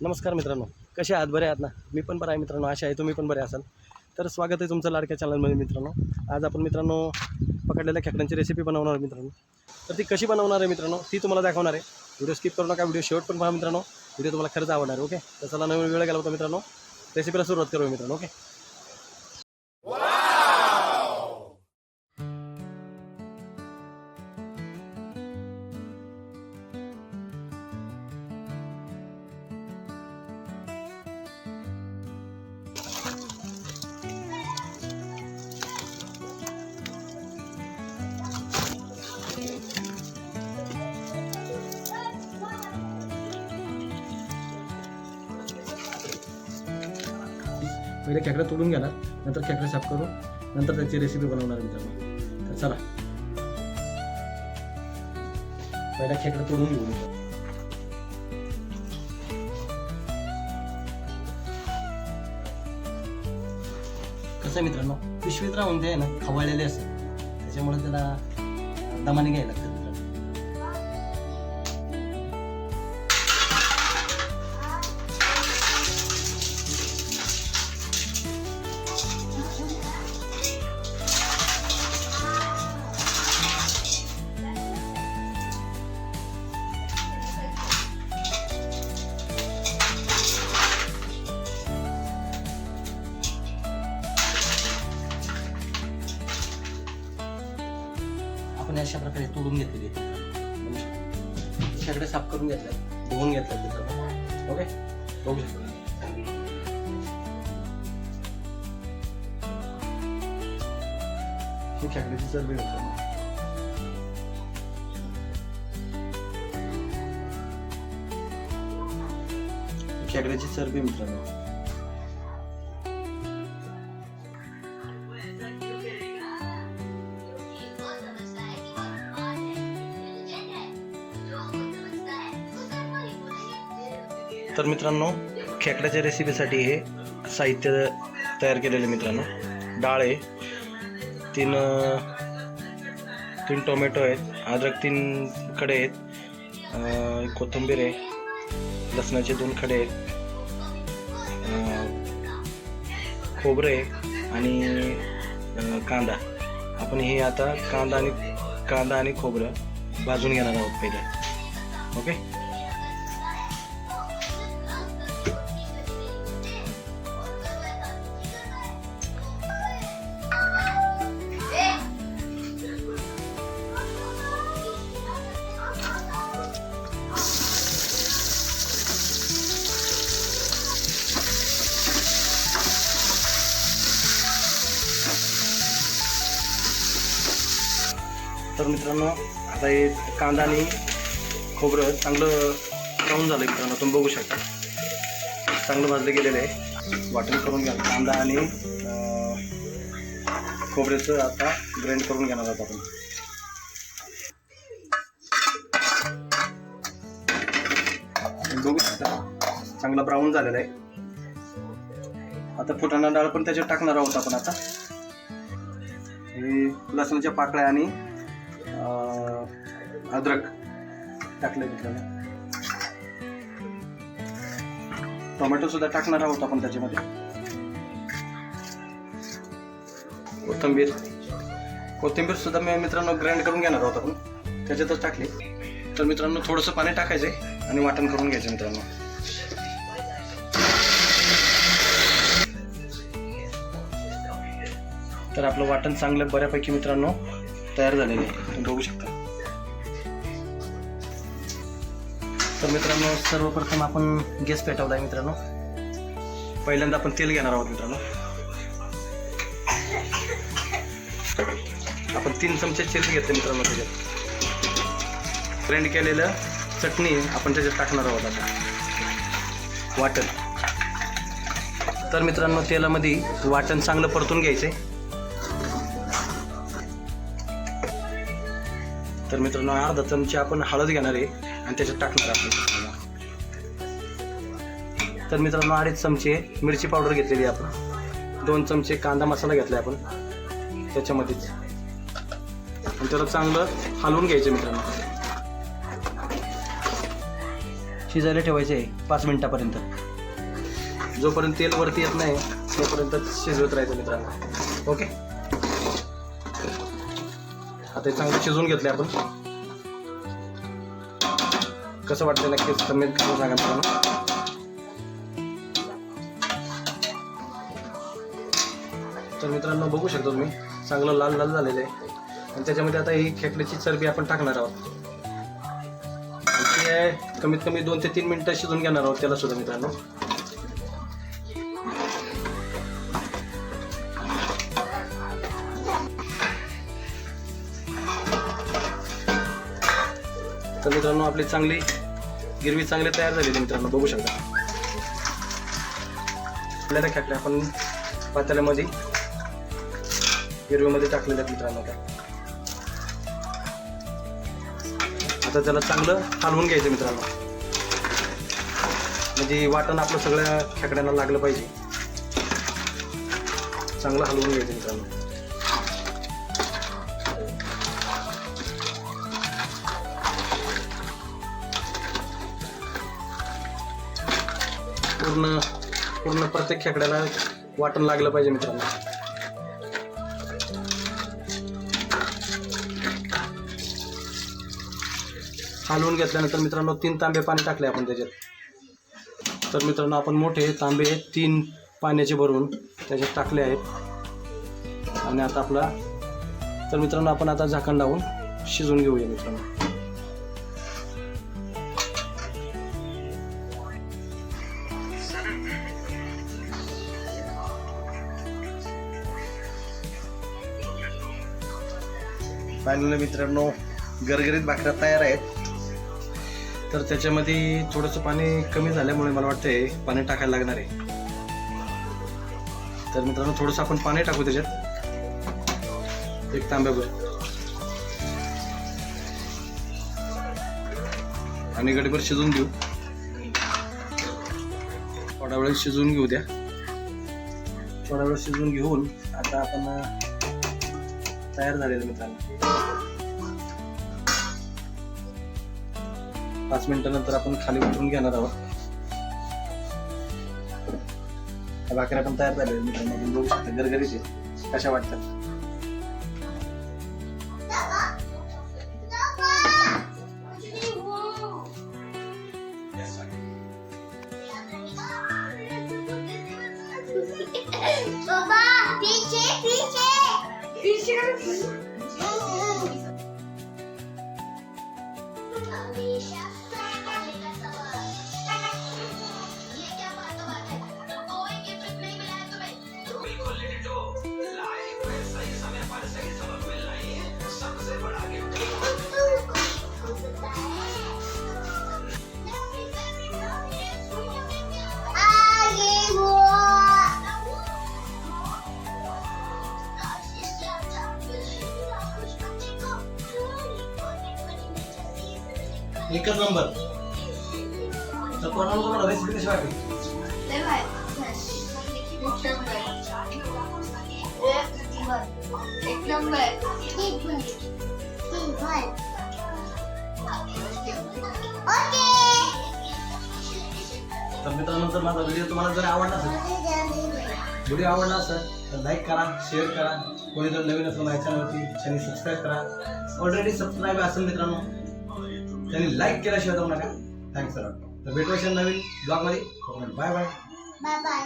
नमस्कार मित्रांनो. कसे आहात? बरे आहात ना? मी पण बरं आहे मित्रांनो. आशा आहे तुम्ही पण बरे असाल. तर स्वागत आहे तुमचं लाडक्या चॅनलमध्ये मित्रांनो. आज आपण मित्रांनो पकडलेल्या खेकड्यांची रेसिपी बनवणार आहे मित्रांनो. तर ती कशी बनवणार आहे मित्रांनो? ती तुम्हाला दाखवणार आहे. व्हिडिओ स्किप करू नका. व्हिडिओ शेवट पण पहा मित्रांनो. व्हिडिओ तुम्हाला खरंच आवडणार आहे ओके? तर चला नवीन वेळ गेला होता मित्रांनो. रेसिपीला सुरुवात करूया मित्रांनो ओके? पहिले खेकडा तोडून घेणार नंतर खेकडा साफ करू नंतर त्याची रेसिपी बनवणार मित्रांनो. तर चला. पहिला खेकडा तोडून घेऊ कसं मित्रांनो? पिशवीत राहून ते ना खवळलेले असतात. त्याच्यामुळे त्याला दमाने घ्यायला लागतं. अशा प्रकारे तोडून घेतलेली सगळे साफ करून घेतलं धुवून घेतलं ओके? बघू शकतो खेकड्याची चरबी मित्रांनो खेकड्याची चरबी मित्रांनो. तर मित्रांनो खेकड्याच्या रेसिपीसाठी हे साहित्य तयार केलेलं मित्रांनो. डाळ आहे तीन तीन टोमॅटो आहेत अद्रक तीन खडे आहेत कोथिंबीर आहे लसणाचे दोन खडे आहेत खोबरं आहे आणि कांदा. आपण हे आता कांदा आणि कांदा आणि खोबरं भाजून घेणार आहोत पहिले. ओके? तर मित्रांनो आता हे कांदा आणि खोबरं चांगलं ब्राऊन झालं मित्रांनो तुम्ही बघू शकता. चांगलं भाजलं गेलेलं आहे. वाटण करून घ्या. कांदा आणि खोबऱ्याचं आता ग्राइंड करून घेणार आहोत आपण. बघू शकता. चांगला ब्राऊन झालेला आहे. आता फुटाणा डाळ पण त्याच्यात टाकणार आहोत आपण आता. हे लसणाच्या पाकळ्या आणि अद्रक टाकले मित्रांनो टोमॅटो सुद्धा टाकणार आहोत आपण त्याच्यामध्ये. कोथिंबीर. कोथिंबीर सुद्धा मी मित्रांनो ग्राइंड करून घेणार आहोत आपण. त्याच्यातच टाकले. तर मित्रांनो थोडंसं पाणी टाकायचंय आणि वाटण करून घ्यायचं मित्रांनो. तर आपलं वाटण चांगलं बऱ्यापैकी मित्रांनो तयार झालेले आहे. बघू शकता. तर मित्रांनो सर्वप्रथम आपण गॅस पेटवला आहे मित्रांनो. पहिल्यांदा आपण तेल घेणार आहोत मित्रांनो. आपण तीन चमचे तेल घेतले मित्रांनो त्याच्यात. ग्राइंड केलेलं चटणी आपण त्याच्यात टाकणार आहोत आता. वाटण. तर मित्रांनो तेलामध्ये वाटण चांगलं परतून घ्यायचं आहे तर मित्रांनो अर्धा चमचे आपण हळद घेणार आहे आणि त्याच्यात टाकणार आपण तर मित्रांनो अडीच चमचे मिरची पावडर घेतलेली आहे आपण. दोन चमचे कांदा मसाला घेतला आपण. त्याच्यामध्येच. आणि त्याला चांगलं हलवून घ्यायचं मित्रांनो. शिजायला ठेवायचे आहे पाच मिनिटापर्यंत. जोपर्यंत तेल वरती येत नाही तोपर्यंत शिजवत राहायचं मित्रांनो. ओके? आता हे चांगलं शिजवून घेतलं आपण. कसं वाटतं नक्कीच कमेंट करून सांगा मित्रांनो तर मित्रांनो बघू शकतो तुम्ही चांगलं लाल लाल झालेलं आहे. आणि त्याच्यामध्ये आता ही खेकड्याची चरबी आपण टाकणार आहोत. ते कमीत कमी दोन ते तीन मिनटं शिजून घेणार आहोत त्याला सुद्धा मित्रांनो. तर मित्रांनो आपली चांगली गिरवी चांगली तयार झाली मित्रांनो. बघू शकता. आपल्याला खेकड्या आपण पातळ्यामध्ये गिरवीमध्ये टाकलेल्या आहेत मित्रांनो त्या आता त्याला चांगलं हलवून घ्यायचं मित्रांनो. म्हणजे वाटण आपलं सगळ्या खेकड्यांना लागलं पाहिजे. चांगलं हलवून घ्यायचं मित्रांनो. पूर्ण पूर्ण प्रत्येक खेकड्याला वाटण लागलं पाहिजे मित्रांनो. हलवून घेतल्यानंतर मित्रांनो तीन तांबे पाणी टाकले आपण त्याच्यात. तर मित्रांनो आपण मोठे तांबे तीन पाण्याचे भरून त्याच्यात टाकले आहेत. आणि आता आपला तर मित्रांनो आपण आता झाकण लावून शिजून घेऊया मित्रांनो. फायनली मित्रांनो गरगरीत भाकऱ्या तयार आहेत. तर त्याच्यामध्ये थोडंसं पाणी कमी झाल्यामुळे मला वाटतंय पाणी टाकायला लागणार आहे. तर मित्रांनो थोडंसं आपण पाणी टाकू त्याच्यात. एक तांब्याभर. आणि गडीभर शिजून घेऊ. थोडा वेळ शिजवून घेऊ द्या. थोडा वेळ शिजवून घेऊन आता आपण तयार झालेलं मित्रांनो. पाच मिनिटानंतर आपण खाली उतरून घेणार आहोत. त्या भाकऱ्या पण तयार झालेल्या मित्रांनो. बघू शकता गरगरीचे कशा वाटतात? Alicia. एकच नंबर. तर कोणाला तुम्हाला रेसिपी कशी वाटली? एक नंबर. ओके तर मित्रांनो जर माझा व्हिडिओ तुम्हाला जर आवडला असेल व्हिडिओ आवडला असेल तर लाईक करा शेअर करा. कोणी जर नवीन असेल माझ्या चॅनलवरती त्यांनी सबस्क्राईब करा. ऑलरेडी सबस्क्राईब असेल मित्रांनो. त्यांनी लाईक केल्याशिवाय जाऊ नका. थँक्स सर तर भेटू असेल नवीन ब्लॉगमध्ये बाय बाय बाय बाय